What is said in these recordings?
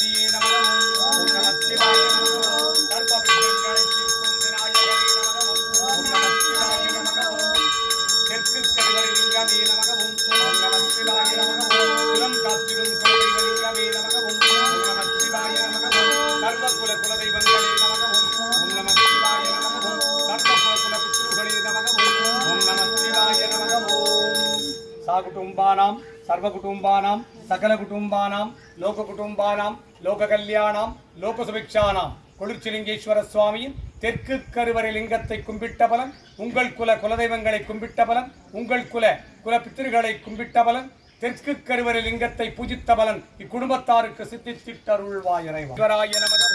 கணபதியே நமரம் ஓம் நம சிவாய நமரம் சர்வ விக்னங்களை தீர்க்கும் விநாயகரே நமரம் ஓம் நம சிவாய நமரம் தெற்கு கருவறை லிங்கமே सा कुटुम्बानां सर्वकुटुम्बानां सकलकुटुम्बानां लोककुटुम्बानां லோக கல்யாணம் லோக சுபிக்ஷானாம் கொளிர்ச்சிலிங்கேஸ்வர சுவாமியின் தெற்கு கருவறை லிங்கத்தை கும்பிட்ட பலன் உங்கள் குல குலதெய்வங்களை கும்பிட்ட பலன் உங்கள் குல குலபித்திருகளை கும்பிட்ட பலன் தெற்கு கருவறை லிங்கத்தை பூஜித்த பலன் இக்குடும்பத்தாருக்கு சித்தித்திட்டருள்வாயிறைவராய நமக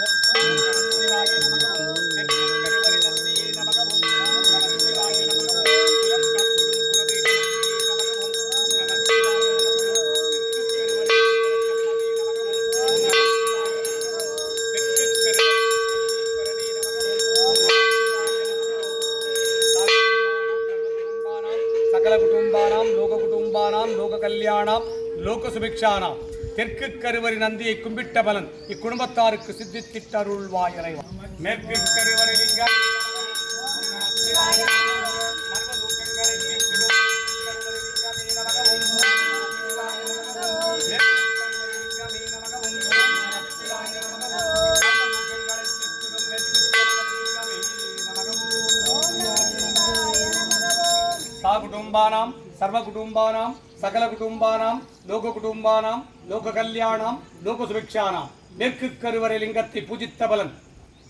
லோக லோக சுபிக்ஷானாம் தெற்கு கருவறை நந்தியை கும்பிட்ட பலன் இக்குடும்பத்தாருக்கு சித்தித்திட்டருள்வாய் இறைவன் மேற்கு கருவறை லிங்கம் சர்வதூஷங்களை நீக்கிடும் சர்வ குடும்பானாம் சகல குடும்பானாம் லோக குடும்பானாம் லோக கல்யாணம் லோக சுபிக்ஷானாம். மேற்கு கருவறை லிங்கத்தை பூஜித்த பலன்.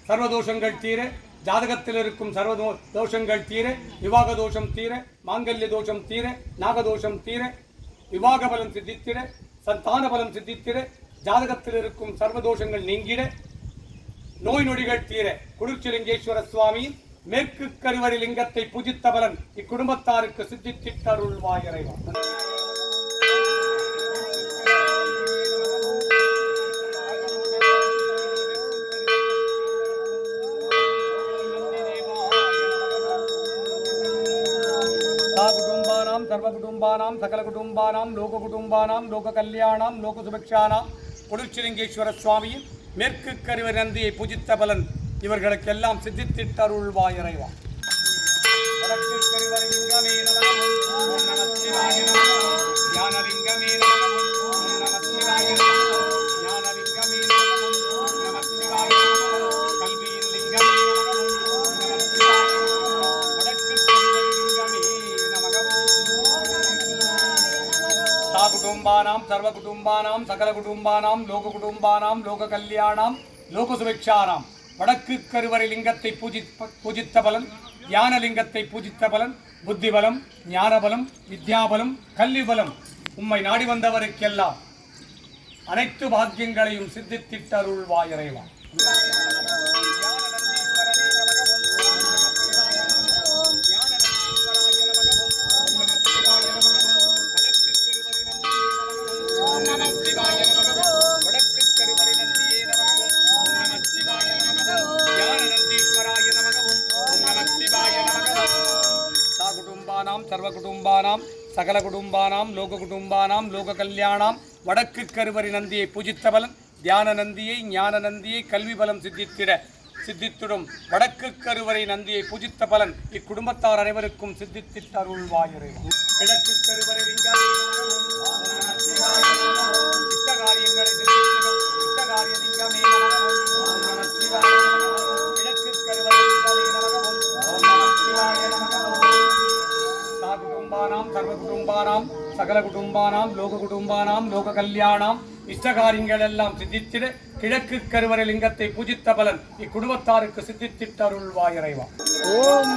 சர்வதோஷங்கள் தீர ஜாதகத்தில் இருக்கும் சர்வதோ தோஷங்கள் தீர விவாக தோஷம் தீர மாங்கல்ய தோஷம் தீர நாகதோஷம் தீர விவாக பலன் சித்தித்திட சந்தான பலன் சித்தித்திட ஜாதகத்தில் இருக்கும் சர்வதோஷங்கள் நீங்கிட நோய் நொடிகள் தீர குளிர்ச்சிலிங்கேஸ்வர சுவாமியின் மேற்கு கருவறை லிங்கத்தை பூஜித்த பலன் இக்குடும்பத்தாருக்கு சித்தித்திட்டருள்வாய் இறைவா. சா குடும்பானாம் சர்வ குடும்பானாம் சகல குடும்பானாம் லோக குடும்பானாம் லோக கல்யாணாம் லோக சுபிக்ஷானாம் குளிர்ச்சிலிங்கேஸ்வர சுவாமியின் மேற்கு கருவறை நந்தியை பூஜித்த பலன் இவர்களுக்கெல்லாம் சித்தித்திட்டருள்வாய் இறைவா. குடும்பானாம் சர்வ குடும்பானாம் சகல குடும்பானாம் லோக குடும்பானாம் லோக கல்யாணாம் லோக சுபிக்ஷானாம் வடக்கு கருவறை லிங்கத்தை பூஜி பூஜித்த பலன் ஞான லிங்கத்தை பூஜித்த பலன் புத்தி பலம் ஞான பலம் வித்யாபலம் கல்வி பலம் உம்மை நாடி வந்தவருக்கெல்லாம் அனைத்து பாக்கியங்களையும் சித்தித்திட்ட குடும்பானாம் சகல குடும்பானாம் லோக குடும்பானாம் லோக கல்யாணாம். வடக்கு கருவறை நந்தியை பூஜித்த பலன் தியான நந்தியை ஞான நந்தியை கல்வி பலம் சித்தித்திட சித்தித்திடும். வடக்கு கருவறை நந்தியை பூஜித்த பலன் இக்குடும்பத்தார் அனைவருக்கும் சித்தித்திட்ட அருள்வாயுரை கிழக்கு கருவறை காரியங்களை சித்தித்திடும். காரிய லிங்கமே குடும்பானாம் சகல குடும்பானாம் லோக குடும்பானாம் லோக கல்யாணம். இஷ்டகாரியங்களெல்லாம் சித்தித்திட. கிழக்கு கருவறை லிங்கத்தை பூஜித்த பலன் இக்குடும்பத்தாருக்கு சித்தித்திட்ட அருள்வாய் இறைவா. ஓம்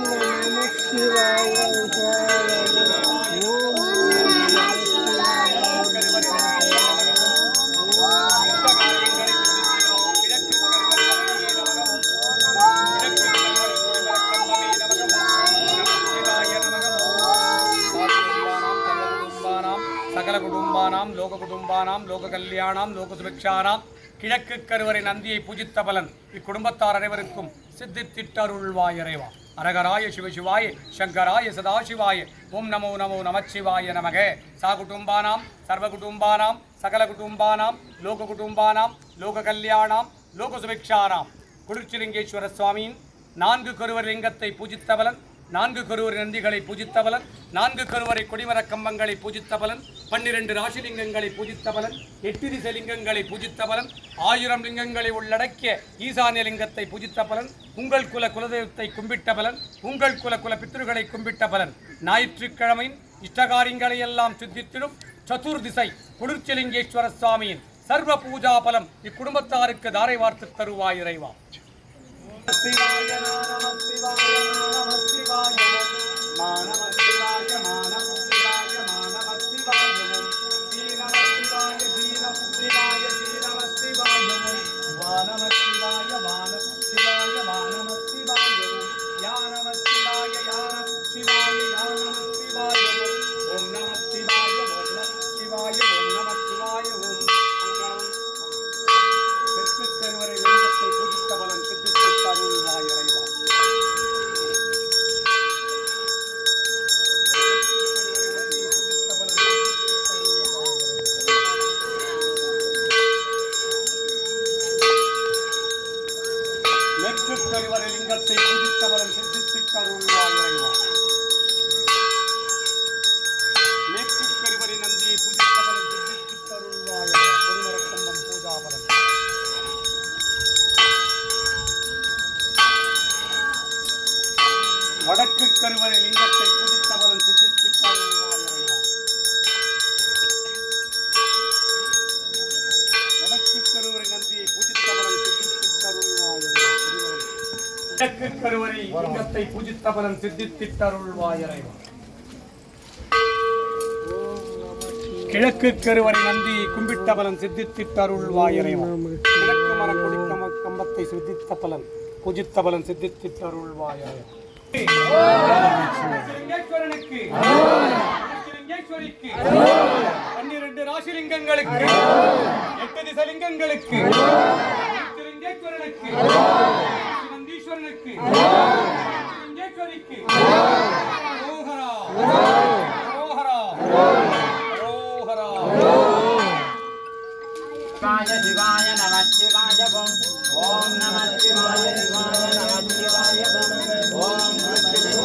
சகல குடும்பானாம் லோக குடும்பானாம் லோக கல்யாணாம் லோக சுபிக்ஷானாம். கிழக்கு கருவறை நந்தியை பூஜித்த பலன் இக்குடும்பத்தார் அனைவருக்கும் சித்தித்திட்டருள்வாய் இறைவா. அரகராய சிவசிவாய சங்கராய சதாசிவாய ஓம் நமோ நமோ நமச்சிவாய நமக. சா குடும்பானாம் சர்வ குடும்பானாம் சகல குடும்பானாம் லோக குடும்பானாம் லோக கல்யாணாம் லோக சுபிக்ஷானாம். குளிர்ச்சிலிங்கேஸ்வர சுவாமியின் நான்கு கருவர் லிங்கத்தை பூஜித்தவலன் நான்கு கருவர் நந்திகளை பூஜித்தவலன் நான்கு கருவறை கொடிமரக் கம்பங்களை பூஜித்தவலன் பன்னிரண்டு ராசிலிங்கங்களை பூஜித்தவலன் எட்டு திசை லிங்கங்களை பூஜித்தவலன் ஆயிரம் லிங்கங்களை உள்ளடக்கிய ஈசானிய லிங்கத்தை பூஜித்த பலன் உங்கள் குல குலதெய்வத்தை கும்பிட்ட பலன் உங்கள் குல குல பித்ருகளை கும்பிட்ட பலன் ஞாயிற்றுக்கிழமையின் இஷ்டகாரியங்களை எல்லாம் சித்தித்திடும் சதுர்திசை குளிர்ச்சிலிங்கேஸ்வர சுவாமியின் சர்வ பூஜா பலம் இக்குடும்பத்தாருக்கு தாரை வார்த்து தருவாய் இறைவா. மேற்கு கருவறை லிங்கத்தை பூஜித்த பலன் சித்தித்து தருள்வாய் கருவறை நந்தியை பூஜித்த பலன் சித்தித்து தருள்வாய் இறைவா. பொதுமரக்கம்பம் பூஜா வடக்கு கருவறை லிங்கத்தை பூஜித்த சித்தி கிழக்கு கருவறை லிங்கத்தை பூஜித்த பலன் சித்தித்து கிழக்கு கருவறை நந்தி கும்பிட்ட பலன் சித்தித்து கிழக்கு மரக்கொடி கம்பத்தை சித்தித்த பலன் பூஜித்த பலன் சித்தித்து அருள்வாய் இறைவா. லிங்கேஸ்வரனுக்கு 옹졸리끼 옹예거리끼 오하라 오하라 오하라 शिवाय शिवाय नमः शिवाय ओम नमः शिवाय शिवाय नमः शिवाय ओम नमः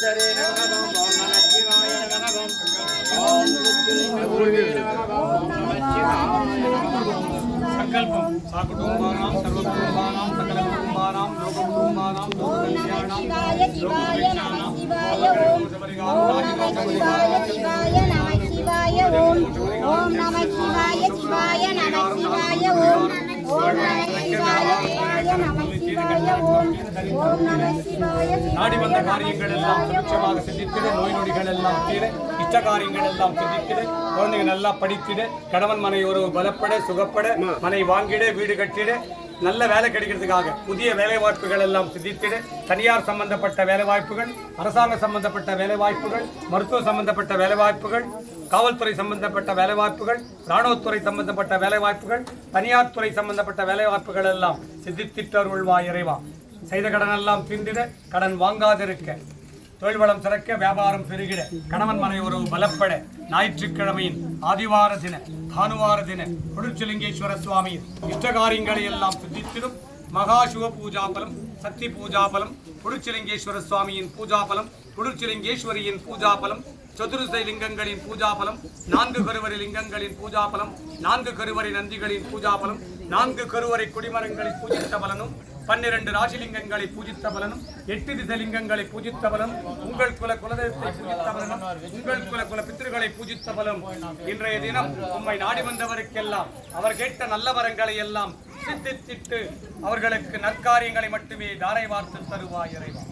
சித்தரே நமகம் ஓம் நம சிவாய நமகம் ஓம் சித்தரே ஓம் நம சிவாய சிவாய நம சிவாய ஓம் ஓம் நம சிவாய சிவாய நம நாடி வந்த காரியங்கள் எல்லாம் சுபிட்சமாக சிந்தித்திட நோய் நொடிகள் எல்லாம் தீர. இச்ச காரியங்கள் எல்லாம் சிந்தித்திட குழந்தைங்க நல்லா படித்திட கணவன் மனை உறவு பலப்பட சுகப்பட மனை வாங்கிட வீடு கட்டிட நல்ல வேலை கிடைக்கிறதுக்காக புதிய வேலை வாய்ப்புகள் எல்லாம் சிந்தித்திட தனியார் சம்பந்தப்பட்ட வேலை வாய்ப்புகள் அரசாங்க சம்பந்தப்பட்ட வேலை வாய்ப்புகள் மருத்துவ சம்பந்தப்பட்ட வேலை வாய்ப்புகள் காவல்துறை சம்பந்தப்பட்ட வேலைவாய்ப்புகள் இராணுவத்துறை ராணுவத்துறை சம்பந்தப்பட்ட வேலைவாய்ப்புகள் தனியார் துறை சம்பந்தப்பட்ட வேலைவாய்ப்புகள் எல்லாம் சித்தித்திட்டருள்வா இறைவா. செய்த கடன் எல்லாம் தீர்ந்திட கடன் வாங்காதிருக்க. தொழில் வளம் சிறக்க வியாபாரம் பெருகிட கணவன் மனை உறவு பலப்பட ஞாயிற்றுக்கிழமையின் ஆதிவார தின தானுவார தின கொடுச்சலிங்கேஸ்வர சுவாமியின் இஷ்டகாரியங்களை எல்லாம் சித்தித்திடும் மகா சிவ பூஜாபலம் சக்தி பூஜாபலம் கொடுச்சலிங்கேஸ்வர சுவாமியின் பூஜா பூஜாபலம் கொடுச்சலிங்கேஸ்வரியின் பூஜாபலம் சதுர்சை லிங்கங்களின் பூஜாபலம் நான்கு கருவறை லிங்கங்களின் பூஜாபலம் நான்கு கருவறை நந்திகளின் பூஜாபலம் நான்கு கருவறை குடிமரங்களை பூஜித்த பலனும் பன்னிரண்டு ராசிலிங்கங்களை பூஜித்த பலனும் எட்டு திசலிங்கங்களை பூஜித்த பலனும் உங்கள் குல குலதெய்வத்தை பூஜித்த பலனும் உங்கள் குல குல பித்திருகளை பூஜித்த பலம் இன்றைய தினம் உம்மை நாடி வந்தவருக்கெல்லாம் அவர் கேட்ட நல்ல வரங்களை எல்லாம் சித்தித்திட்டு அவர்களுக்கு நற்காரியங்களை மட்டுமே தாரை வார்த்து தருவாய் இறைவா.